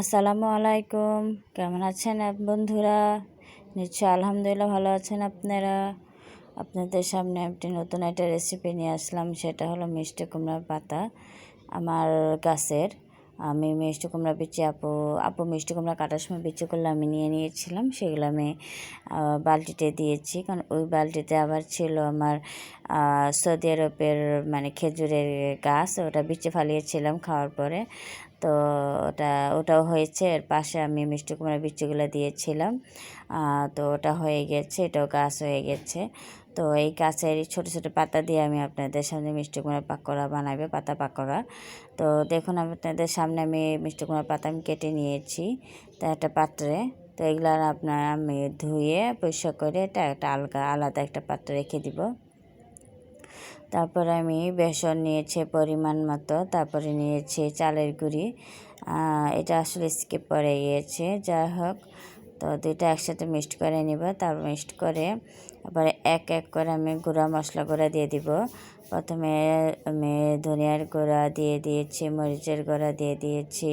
আসসালামু আলাইকুম। কেমন আছেন বন্ধুরা? নিশ্চয় আলহামদুলিল্লাহ ভালো আছেন আপনারা? আপনাদের সামনে একটি নতুন একটা রেসিপি নিয়ে আসলাম, সেটা হলো মিষ্টি কুমড়ার পাতা আমার গাছের। আমি মিষ্টি কুমড়া বিচি আপু আপু মিষ্টি কুমড়া কাটার সময় বিচি করলে আমি নিয়ে নিয়েছিলাম, সেগুলো আমি বালতিতে দিয়েছি। কারণ ওই বালতিতে আবার ছিল আমার সৌদি আরবের মানে খেজুরের গাছ, ওটা বিচে ফালিয়েছিলাম খাওয়ার পরে। তো ওটা, ওটাও হয়েছে। এর পাশে আমি মিষ্টি কুমড়া বিচিগুলো দিয়েছিলাম। তো ওটা হয়ে গেছে, এটাও গাছ হয়ে গেছে। তো এই গাছের ছোট ছোট পাতা দিয়ে আমি আপনাদের সামনে মিষ্টি কুমড়া পাকোড়া বানাবে, পাতা পাকোড়া। তো দেখুন, আপনাদের সামনে আমি মিষ্টি কুমড়া পাতা আমি কেটে নিয়েছি তো একটা পাত্রে। তো এগুলো আপনার আমি ধুয়ে পরিষ্কার করে এটা একটা আলগা, আলাদা একটা পাত্রে রেখে দিব। তারপরে আমি বেসন নিয়েছি পরিমাণ মতো, তারপরে নিয়েছি চালের গুঁড়ি। এটা আসলে স্কিপ করে গিয়েছে, যাই হোক। তো দুইটা একসাথে মিক্সড করে নিব, তারপর মিক্সড করে তারপরে এক এক করে আমি গুঁড়া মশলা গুঁড়া দিয়ে দিব। প্রথমে আমি ধনিয়ার গুঁড়া দিয়ে দিয়েছি, মরিচের গুঁড়া দিয়ে দিয়েছি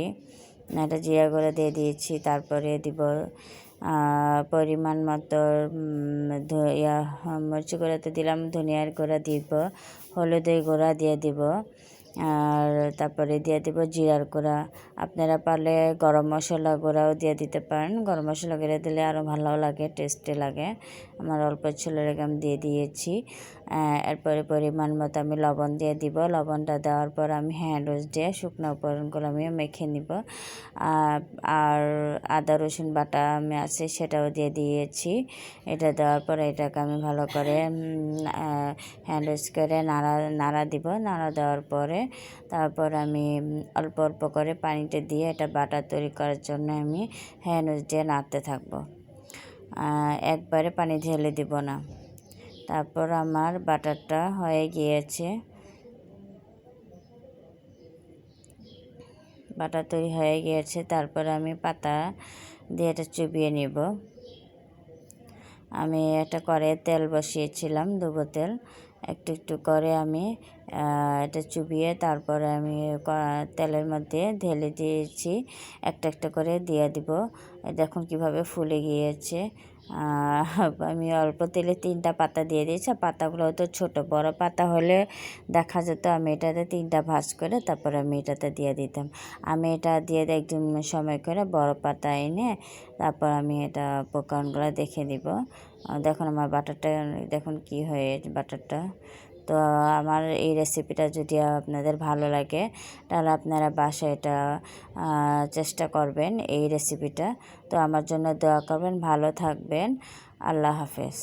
একটা জিরা গুঁড়া দিয়ে দিয়েছি, তারপরে দিব পরিমাণ মতো ইয়া মরিচ গুঁড়াতে দিলাম ধনিয়ার গুঁড়া দিব হলুদের গুঁড়া দিয়ে দিব। আর তারপরে দিয়ে দিব জিরার গুঁড়া। আপনারা পারলে গরম মশলা গুঁড়াও দিয়ে দিতে পারেন। গরম মশলা গুঁড়া দিলে আরও ভালো লাগে টেস্টি লাগে। আমার অল্প ছিল আমি দিয়ে দিয়েছি। এরপরে পরিমাণ মতো আমি লবণ দিয়ে দিব। লবণটা দেওয়ার পর আমি হ্যান্ড ওয়াশ দিয়ে শুকনো উপকরণগুলো আমি মেখে নিব। আর আদা, রসুন বাটা আমি আছে সেটাও দিয়ে দিয়েছি। এটা দেওয়ার পর এটাকে আমি ভালো করে হ্যান্ড ওয়াশ করে নাড়া নাড়া দিব। নাড়া দেওয়ার পরে তারপর আমি অল্প অল্প করে পানিতে দিয়ে এটা বাটার তৈরি করার জন্য আমি হ্যান্ড দিয়ে নাড়তে থাকব। একবারে পানি ঢেলে দিব না। তারপর আমার বাটারটা হয়ে গিয়েছে। বাটার তৈরি হয়ে গিয়েছে। তারপর আমি পাতা দিয়ে এটা চুবিয়ে নিব। আমি এটা করে তেল বসিয়েছিলাম, দুবো তেল। একটু একটু করে আমি এটা চুবিয়ে তারপরে আমি তেলের মধ্যে ঢেলে দিয়েছি। একটা একটা করে দিয়ে দিব। দেখুন কীভাবে ফুলে গিয়েছে। আমি অল্প তেলে তিনটা পাতা দিয়ে দিয়েছি। পাতাগুলো হয়তো ছোটো, বড় পাতা হলে দেখা যেত আমি এটাতে তিনটা ভাজ করে তারপরে আমি এটাতে দিয়ে দিতাম। আমি এটা দিয়ে একদিন সময় করে বড় পাতা এনে তারপর আমি এটা উপকরণগুলো দেখে দিব। দেখুন আমার বাটারটা, দেখুন কি হয়ে, বাটারটা। তো আমার এই রেসিপিটা যদি আপনাদের ভালো লাগে, তাহলে আপনারা বাসায় এটা চেষ্টা করবেন এই রেসিপিটা তো আমার জন্য দোয়া করবেন, ভালো থাকবেন। আল্লাহ হাফেজ।